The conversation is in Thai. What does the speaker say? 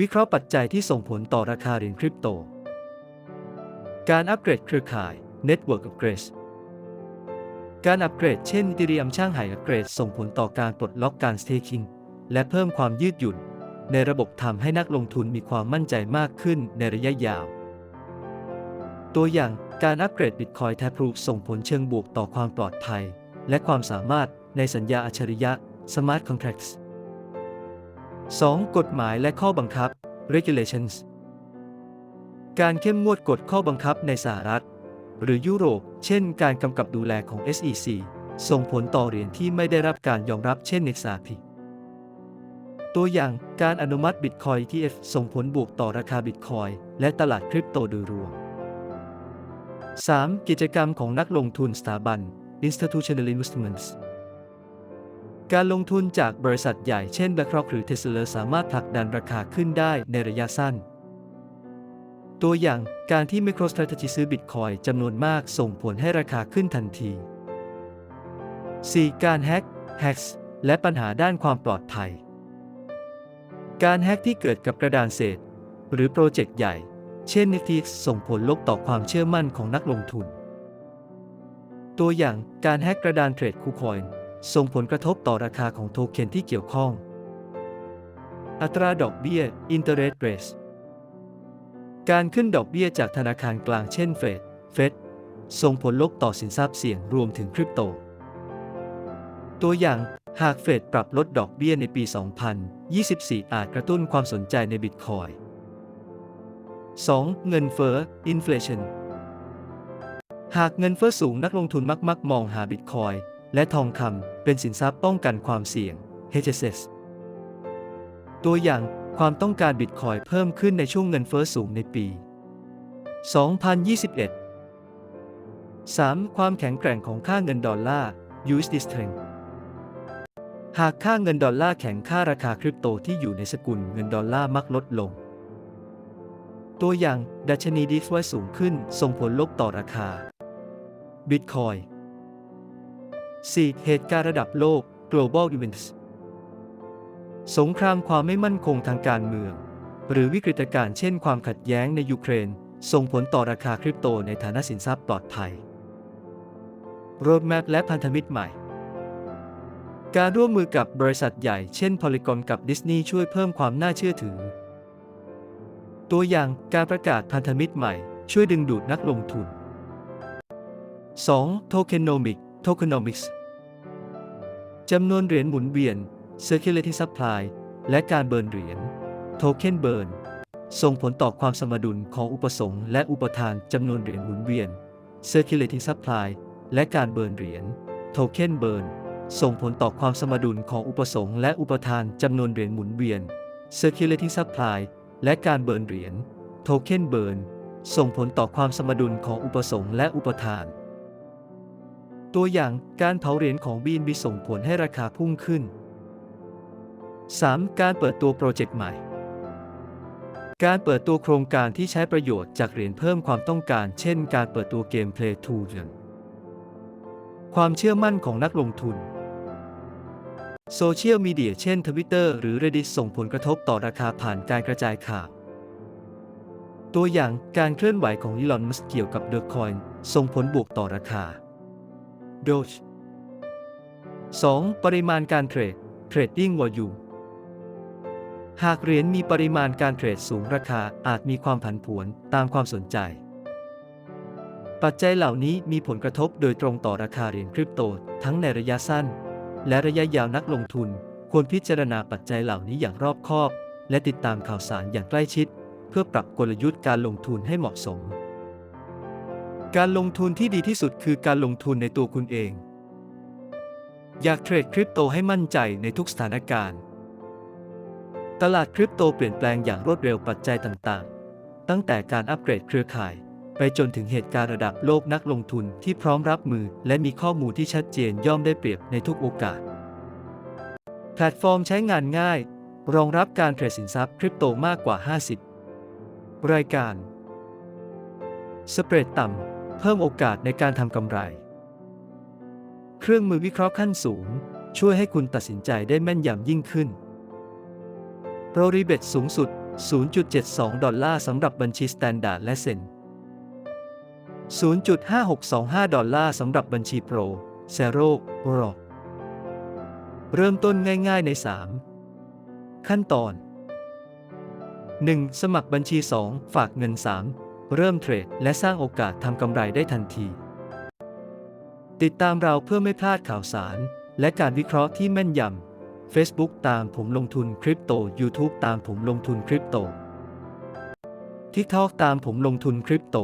วิเคราะห์ปัจจัยที่ส่งผลต่อราคาเหรียญคริปโต การอัปเกรดเครือข่าย Network Upgrade การอัปเกรดเช่นดิเรียมช่างหายอัปเกรดส่งผลต่อการปลดล็อกการ staking และเพิ่มความยืดหยุ่น ในระบบทำให้นักลงทุนมีความมั่นใจมากขึ้นในระยะยาว ตัวอย่างการอัปเกรด Bitcoin Taproot ส่งผลเชิงบวกต่อความปลอดภัย และความสามารถในสัญญาอัจฉริยะ Smart Contracts 2. กฎหมายและข้อบังคับ regulations การเข้มงวดกฎข้อบังคับในสหรัฐ หรือยุโรป เช่น การกำกับดูแลของ SEC ส่งผลต่อเหรียญที่ไม่ได้รับการยอมรับเช่น XRP ตัวอย่างการอนุมัติ Bitcoin ETF ส่งผลบวกต่อราคา Bitcoin และตลาดคริปโตโดยรวม 3. กิจกรรมของนักลงทุนสถาบัน Institutional Investments การลงทุนจากบริษัทใหญ่เช่น BlackRock หรือ Tesla สามารถผลักดันราคาขึ้นได้ในระยะสั้น ตัวอย่างการที่ MicroStrategy ซื้อ Bitcoin จำนวนมากส่งผลให้ราคาขึ้นทันที 4. การแฮ็ก Hacks และปัญหาด้านความปลอดภัย การแฮ็กที่เกิดกับกระดานเศษ หรือโปรเจกต์ใหญ่ เช่น NFTX ส่งผลลบต่อความเชื่อมั่นของนักลงทุน ตัวอย่างการแฮ็กกระดานเทรดคูคอยน์ ส่งผลกระทบต่อราคาของโทเค็นที่เกี่ยวข้อง อัตราดอกเบี้ย interest rate การขึ้นดอกเบี้ยจากธนาคารกลางเช่นเฟด เฟด ส่งผลลบต่อสินทรัพย์เสี่ยงรวมถึงคริปโต ตัวอย่าง หากเฟดปรับลดดอกเบี้ยในปี 2024 อาจกระตุ้นความสนใจในบิตคอย 2. เงินเฟ้อ inflation หากเงินเฟ้อสูงนักลงทุนมักๆมองหาบิตคอย และทองคำเป็นสินทรัพย์ป้องกันความเสี่ยง HSS ตัวอย่างความต้องการบิตคอยเพิ่มขึ้นในช่วงเงินเฟ้อสูงในปี 2021 3. ความแข็งแกร่งของค่าเงินดอลลาร์ USD Strength หากค่าเงินดอลลาร์แข็งค่าราคาคริปโตที่อยู่ในสกุลเงินดอลลาร์มักลดลง ตัวอย่างดัชนีดีฟไว้สูงขึ้นส่งผลลบต่อราคา Bitcoin 4. เหตุการณ์ระดับโลก global events สงครามความไม่มั่นคงทางการเมือง หรือวิกฤตการณ์เช่นความขัดแย้งในยูเครน ส่งผลต่อราคาคริปโตในฐานะสินทรัพย์ปลอดภัย Roadmap และพันธมิตรใหม่ การร่วมมือกับบริษัทใหญ่เช่น Polygon กับ Disney ช่วยเพิ่มความน่าเชื่อถือ ตัวอย่างการประกาศพันธมิตรใหม่ ช่วยดึงดูดนักลงทุน 2. Tokenomic Tokenomics จำนวนเหรียญหมุนเวียน Circulating Supply และการเบิร์นเหรียญ Token Burn ส่งผลต่อความสมดุลของอุปสงค์และอุปทานจำนวนเหรียญหมุนเวียน Circulating Supply และการเบิร์นเหรียญ Token Burn ส่งผลต่อความสมดุลของอุปสงค์และอุปทานจำนวนเหรียญหมุนเวียน Circulating Supply และการเบิร์นเหรียญ Token Burn ส่งผลต่อความสมดุลของอุปสงค์และอุปทาน ตัวอย่างการเผาเหรียญของ BNB ส่งผลให้ราคาพุ่งขึ้น 3. การเปิดตัวโปรเจกต์ใหม่ การเปิดตัวโครงการที่ใช้ประโยชน์จากเหรียญเพิ่มความต้องการ เช่น การเปิดตัวเกม Play to Earn ความเชื่อมั่นของนักลงทุน โซเชียลมีเดียเช่น Twitter หรือ Reddit ส่งผลกระทบต่อราคาผ่านการกระจายข่าว ตัวอย่างการเคลื่อนไหวของอีลอน มัสเกี่ยวกับ Dogecoin ส่งผลบวกต่อราคา Doge 2. ปริมาณการเทรด Trading Volume หากเหรียญมีปริมาณการเทรดสูงราคาอาจมีความผันผวนตามความสนใจ ปัจจัยเหล่านี้มีผลกระทบโดยตรงต่อราคาเหรียญคริปโต ทั้งในระยะสั้น และระยะยาวนักลงทุน ควรพิจารณาปัจจัยเหล่านี้อย่างรอบคอบ และติดตามข่าวสารอย่างใกล้ชิด เพื่อปรับกลยุทธ์การลงทุนให้เหมาะสม การลงทุนที่ดีที่สุดคือการลงทุนในตัวคุณเอง อยากเทรดคริปโตให้มั่นใจในทุกสถานการณ์ ตลาดคริปโตเปลี่ยนแปลงอย่างรวดเร็วปัจจัยต่างๆ ตั้งแต่การอัปเกรดเครือข่าย ไปจนถึงเหตุการณ์ระดับโลกนักลงทุนที่พร้อมรับมือ และมีข้อมูลที่ชัดเจนย่อมได้เปรียบในทุกโอกาส แพลตฟอร์มใช้งานง่าย รองรับการเทรดสินทรัพย์คริปโตมากกว่า 50 รายการสเปรดต่ำ เพิ่มโอกาสในการทำกำไร เครื่องมือวิเคราะห์ขั้นสูง ช่วยให้คุณตัดสินใจได้แม่นยำยิ่งขึ้น โปรรีเบตสูงสุด 0.72 ดอลลาร์สำหรับบัญชี Standard และเซน0.5625 ดอลลาร์สำหรับบัญชี Pro Zero Pro เริ่มต้นง่ายๆใน 3 ขั้นตอน 1. สมัครบัญชี 2 ฝากเงิน 3 เริ่มเทรดและสร้างโอกาสทำกำไรได้ทันที ติดตามเราเพื่อไม่พลาดข่าวสาร และการวิเคราะห์ที่แม่นยำ Facebook ตามผมลงทุนคริปโต YouTube ตามผมลงทุนคริปโต TikTok ตามผมลงทุนคริปโต